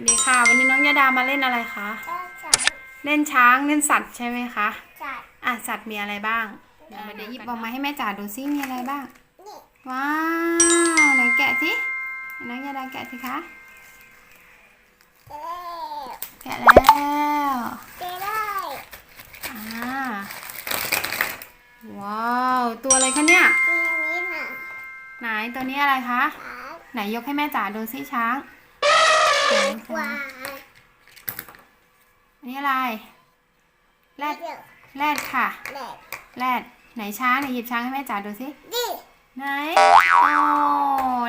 วัสดีค่ะ วันนี้น้องยาดามาเล่นอะไรคะก็จะเล่นช้างเล่นสัตว์ใช่ไหมคะจัดอะสัตว์มีอะไรบ้างเดี๋ยวเดี๋ยวหยิบออกมาให้แม่จ๋าดูซิมีอะไรบ้าง นี่ ว้าวไหนแกะสิน้องยาดาแกะสิคะเอ๊ะแกะแล้วเจ๊ได้อ่าว้าวตัวอะไรคะเนี่ยทีนี้น่ะไหนตัวนี้อะไรคะครับไหนยกให้แม่จ๋าดูซิช้าง ไหนกว่าคะอันนี้อะไร แรดเดี๋ยวแรดค่ะแหลกแรด ไหนช้างไหนหยิบช้างให้แม่จ๋าดูซิดิไหน โอ้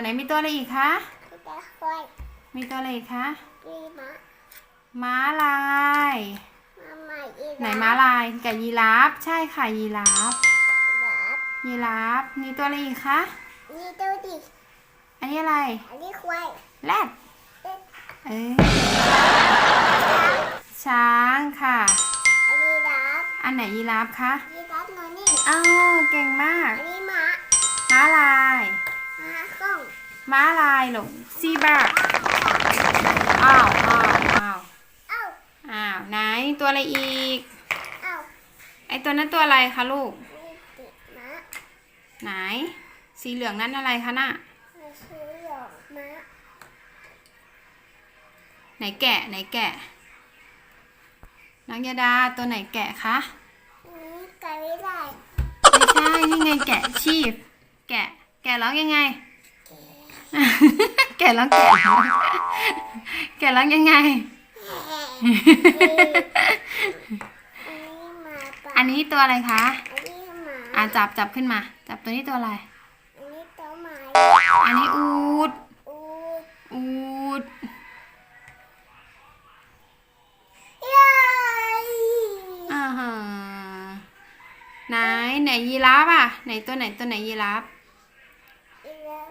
ไหนมีตัวอะไรอีกคะพี่จะคอยมีตัวอะไรอีกคะปีมะม้าลายมาใหม่อีกไหนม้าลายกับยีราฟ ใช่ค่ะยีราฟแบบยีราฟ มีตัวอะไรอีกคะนี่ดูดิอันนี้อะไร อันนี้ควายแรด เอ๊ะเอ้ยช้างค่ะ อันนี้รับอันไหนยีราฟคะนี่รับหนูนี่ อ้าวเก่งมาก อันนี้หมาม้าลาย หมาข้องม้าลายหลงซีบราอ้าวอ้าวอ้าวเอ้าอ้าวไหนตัวอะไรอีก เอ้าไอตัวนั้นตัวอะไรคะลูก นี่ติดหมาไหน สีเหลืองนั้นอะไรคะน่ะ มาซื้อหยอกหมา ไหนแกะไหนแกะ น้องยาดาตัวไหนแกะคะอันนี้ไก่ไม่ได้ไม่ใช่นี่ไงแกะชีพแกะแกะร้องยังไง แกะร้องแกะแกะร้องยังไง อันนี้หมาป่าอันนี้ตัวอะไรคะอันนี้หมาอะจับจับขึ้นมา จับตัวนี้ตัวอะไร ไหนไหนยีราฟอะ ไหนตัวไหนตัวไหนยีราฟอีแล้ว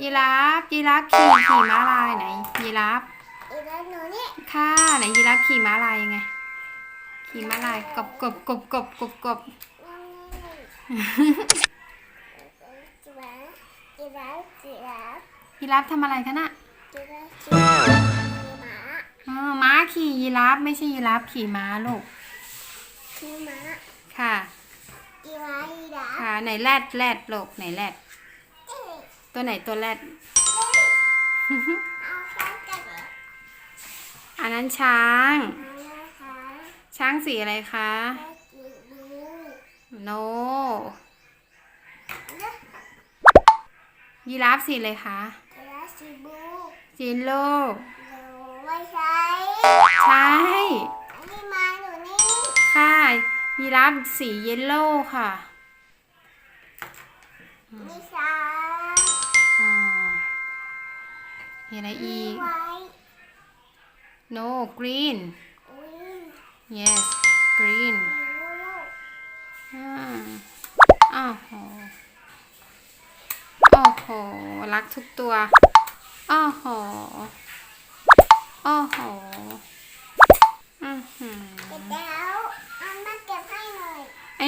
ยีราฟยีราฟขี่ขี่ม้าลายไหนยีราฟอีแล้วหนูนี่ค่ะไหนยีราฟขี่ม้าลายยังไงขี่ม้าลายกบกบกบกบกบกบน้องนี่จีราฟจีราฟจีราฟยีราฟทำอะไรคะน่ะจีราฟจีราฟหมาอ๋อม้าขี่ยีราฟไม่ใช่ยีราฟขี่ม้าลูกคือหมาค่ะจีราฟจีราฟ ค่ะไหนแรดแรดลูกไหนแรดเอ๊ะตัวไหนตัวแรดเอาแค่กันเลยอันนั้นช้างมานะคะช้างสีอะไรคะแค่กินดูโนเลือกยีราฟสีอะไรคะจีราฟสีบูจิโลเดี๋ยวไม่ใช่ ใช่ ยีราฟสีเยลโล่ค่ะนี่สามอ่ามีอะไรอีก ไว้ no green อุ้ย yes green ลูกอ่าอ้าวโหโอ้โห รักทุกตัวอ้าวโหอ้าวโหอือหือเก็บแล้วเอา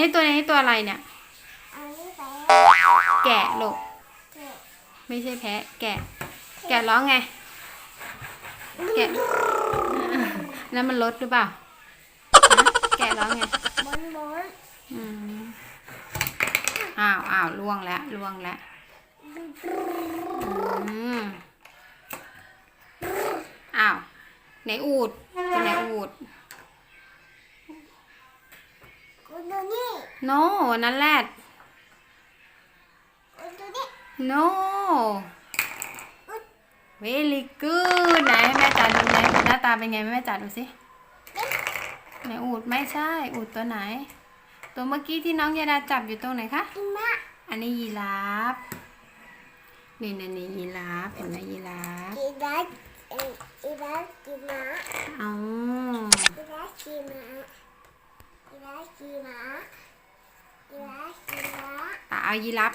นนี้ตัวนี้ตัวอะไรเนี่ยเอานี่ไปแกะลูกเก็บไม่ใช่แพะ แกะ แกะร้องไง แกะแล้วมันลดหรือเปล่าฮะแกะร้องไงบนบนอืมอ้าวอ้าวล่วงแล้วล่วงแล้วอืมอ้าวไหนอูดตัวไหนอูด ดูนี่โนนั่นแรดกูดูนี่โน very good ไหนให้แม่จ๋าดูไหนหน้าตาเป็นไงแม่จ๋าดูสิไหนอูดไม่ใช่ อูดตัวไหน ตัวเมื่อกี้ที่น้องยาดาจับอยู่ตรงไหนคะกินมะอันนี้ยีราฟนี่นี่นี่ยีราฟเห็นไหมยีราฟกินได้เอ่อกินได้กินมะอ๋อกินได้กินมะกินได้กินมะกินได้กินมะเอายีราฟ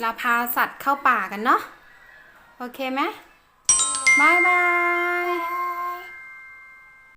เราพาสัตว์เข้าป่ากันเนาะ โอเคไหมบายบาย